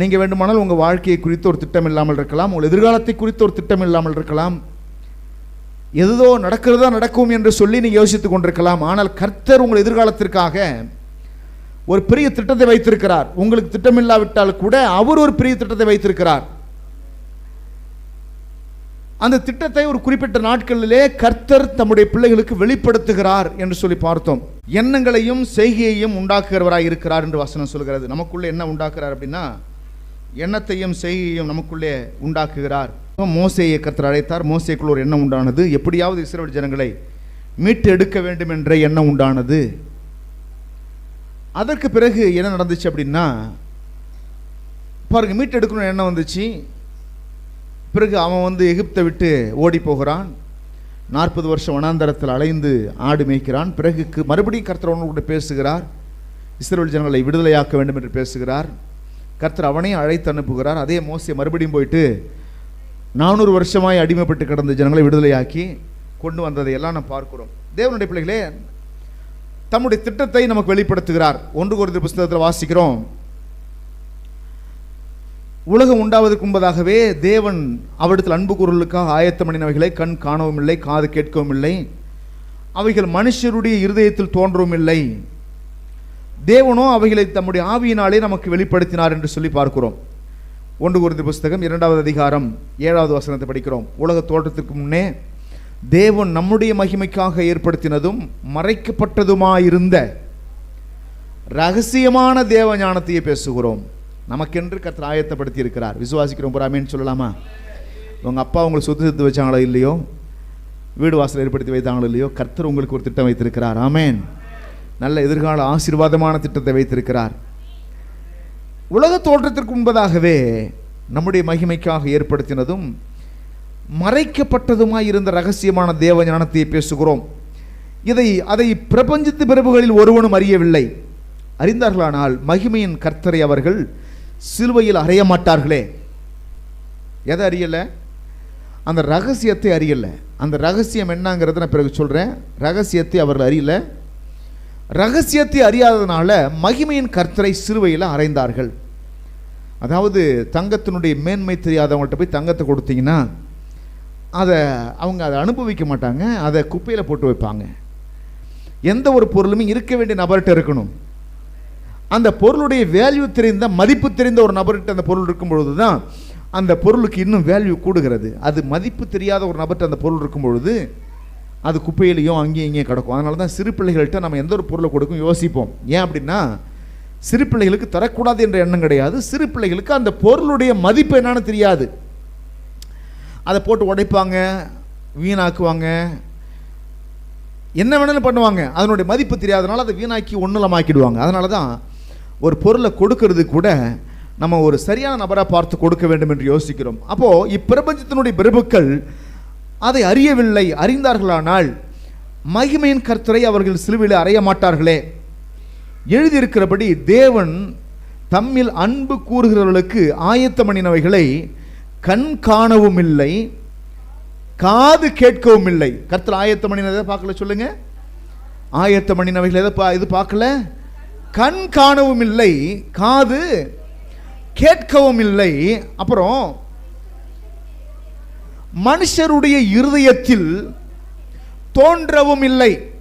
நீங்கள் வேண்டுமானால் உங்கள் வாழ்க்கையை குறித்து ஒரு திட்டம் இல்லாமல் இருக்கலாம் உங்கள் எதிர்காலத்தை குறித்து ஒரு திட்டம் இல்லாமல் இருக்கலாம். எதுதோ நடக்கிறதா நடக்கும் என்று சொல்லி நீங்கள் யோசித்துக் கொண்டிருக்கலாம். ஆனால் கர்த்தர் உங்கள் எதிர்காலத்திற்காக ஒரு பெரிய திட்டத்தை வைத்திருக்கிறார். உங்களுக்கு திட்டமில்லாவிட்டால் கூட அவர் ஒரு பெரிய திட்டத்தை வைத்திருக்கிறார். அந்த திட்டத்தை ஒரு குறிப்பிட்ட நாட்களிலே கர்த்தர் தம்முடைய பிள்ளைகளுக்கு வெளிப்படுத்துகிறார் என்று சொல்லி பார்த்தோம். எண்ணங்களையும் செய்கையையும் உண்டாக்குகிறவராக இருக்கிறார் என்று வசனம் சொல்கிறது. நமக்குள்ளே என்ன உண்டாக்குறார் அப்படின்னா எண்ணத்தையும் செய்கையையும் நமக்குள்ளே உண்டாக்குகிறார். மோசையை கர்த்தர் அழைத்தார். மோசைக்குள்ள ஒரு எண்ணம் உண்டானது. எப்படியாவது இஸ்ரேல் ஜனங்களை மீட்டு எடுக்க வேண்டும் என்ற எண்ணம் உண்டானது. அதற்கு பிறகு என்ன நடந்துச்சு அப்படின்னா பாருங்க மீட்டு எடுக்கணும் எண்ணம் வந்துச்சு. பிறகு அவன் வந்து எகிப்தை விட்டு ஓடி போகிறான். நாற்பது வருஷம் வனாந்தரத்தில் அலைந்து ஆடு மேய்க்கிறான். பிறகு மறுபடியும் கர்த்தர் கூட பேசுகிறார். இஸ்ரேல் ஜனங்களை விடுதலையாக்க வேண்டும் என்று பேசுகிறார். கர்த்தர் அவனையும் அழைத்து அனுப்புகிறார். அதே மோசே மறுபடியும் போயிட்டு நானூறு வருஷமாய் அடிமைப்பட்டு கிடந்த ஜனங்களை விடுதலையாக்கி கொண்டு வந்ததை எல்லாம் நாம் பார்க்கிறோம். தேவனுடைய பிள்ளைகளே தம்முடைய திட்டத்தை நமக்கு வெளிப்படுத்துகிறார். ஒன்று குருதி புஸ்தகத்தில் வாசிக்கிறோம். உலகம் உண்டாவதற்கு முன்பதாகவே தேவன் அவரிடத்தில் அன்பு குரலுக்காக ஆயத்தம் பண்ணினவைகளை கண் காணவும் இல்லை காது கேட்கவும் இல்லை அவைகள் மனுஷருடைய இருதயத்தில் தோன்றவும் இல்லை தேவனோ அவைகளை தம்முடைய ஆவியினாலே நமக்கு வெளிப்படுத்தினார் என்று சொல்லி பார்க்கிறோம். ஒன்று குருதி புஸ்தகம் இரண்டாவது அதிகாரம் ஏழாவது வசனத்தை படிக்கிறோம். உலக தோற்றத்திற்கு முன்னே தேவன் நம்முடைய மகிமைக்காக ஏற்படுத்தினதும் மறைக்கப்பட்டதுமாயிருந்த ரகசியமான தேவ ஞானத்தையே பேசுகிறோம். நமக்கென்று கர்த்தர் ஆயத்தப்படுத்தி இருக்கிறார் விசுவாசிக்கிறோம் புறாமேன்னு சொல்லலாமா? உங்கள் அப்பா உங்களுக்கு சொத்து சேர்த்து வச்சாங்களோ இல்லையோ? வீடு வாசல் ஏற்படுத்தி வைத்தாங்களோ இல்லையோ? கர்த்தர் உங்களுக்கு ஒரு திட்டம் வைத்திருக்கிறார். ஆமேன். நல்ல எதிர்கால ஆசீர்வாதமான திட்டத்தை வைத்திருக்கிறார். உலக தோற்றத்திற்கு முன்பதாகவே நம்முடைய மகிமைக்காக ஏற்படுத்தினதும் மறைக்கப்பட்டதுமாய் இருந்த ரகசியமான தேவ ஞானத்தை பேசுகிறோம். இதை அதை பிரபஞ்சத்து பிறப்புகளில் ஒருவனும் அறியவில்லை. அறிந்தார்களானால் மகிமையின் கர்த்தரை அவர்கள் சிலுவையில் அறைய மாட்டார்களே. எதை அறியலை? அந்த ரகசியத்தை அறியலை. அந்த ரகசியம் என்னங்கிறத நான் பிறகு சொல்கிறேன் ரகசியத்தை அவர்கள் அறியலை. ரகசியத்தை அறியாததுனால மகிமையின் கர்த்தரை சிறுவையில் அறைந்தார்கள். அதாவது தங்கத்தினுடைய மேன்மை தெரியாதவங்கள்ட்ட போய் தங்கத்தை கொடுத்தீங்கன்னா அதை அவங்க அதை அனுபவிக்க மாட்டாங்க அதை குப்பையில் போட்டு வைப்பாங்க. எந்த ஒரு பொருளுமே இருக்க வேண்டிய நபர்கிட்ட இருக்கணும். அந்த பொருளுடைய வேல்யூ தெரிந்த மதிப்பு தெரிந்த ஒரு நபர்கிட்ட அந்த பொருள் இருக்கும் பொழுது தான் அந்த பொருளுக்கு இன்னும் வேல்யூ கூடுகிறது. அது மதிப்பு தெரியாத ஒரு நபர்கிட்ட அந்த பொருள் இருக்கும் பொழுது அது குப்பையிலையும் அங்கேயும் இங்கேயும் கிடக்கும். அதனால தான் சிறு பிள்ளைகள்கிட்ட நம்ம எந்த ஒரு பொருளை கொடுக்கும் யோசிப்போம். ஏன் அப்படின்னா சிறு பிள்ளைகளுக்கு தரக்கூடாது என்ற எண்ணம் கிடையாது. சிறு பிள்ளைகளுக்கு அந்த பொருளுடைய மதிப்பு என்னன்னு தெரியாது. அதை போட்டு உடைப்பாங்க வீணாக்குவாங்க. என்ன வேணாலும் பண்ணுவாங்க. அதனுடைய மதிப்பு தெரியாதனால அதை வீணாக்கி ஒன்றுலமாக்கிடுவாங்க அதனால தான் ஒரு பொருளை கொடுக்கறது கூட நம்ம ஒரு சரியான நபராக பார்த்து கொடுக்க வேண்டும் என்று யோசிக்கிறோம். அப்போது இப்பிரபஞ்சத்தினுடைய பிரபுக்கள் அதை அறியவில்லை அறிந்தார்களானால் மகிமையின் கர்த்தரை அவர்கள் சிலுவையில் அறைய மாட்டார்களே. எழுதியிருக்கிறபடி தேவன் தம்மில் அன்பு கூறுகிறவர்களுக்கு ஆயத்தம் பண்ணினவைகளை கண் காணவும் இல்லை காது கேட்கவும் இல்லை. கர்த்தர் ஆயத்தம் எதை பார்க்கல சொல்லுங்க? ஆயத்தம் பண்ணினவைகள் எதை பா இது பார்க்கல? கண் காணவும் இல்லை காது கேட்கவும் இல்லை. அப்புறம் மனுஷருடைய இருதயத்தில் தோன்றவும் இல்லை.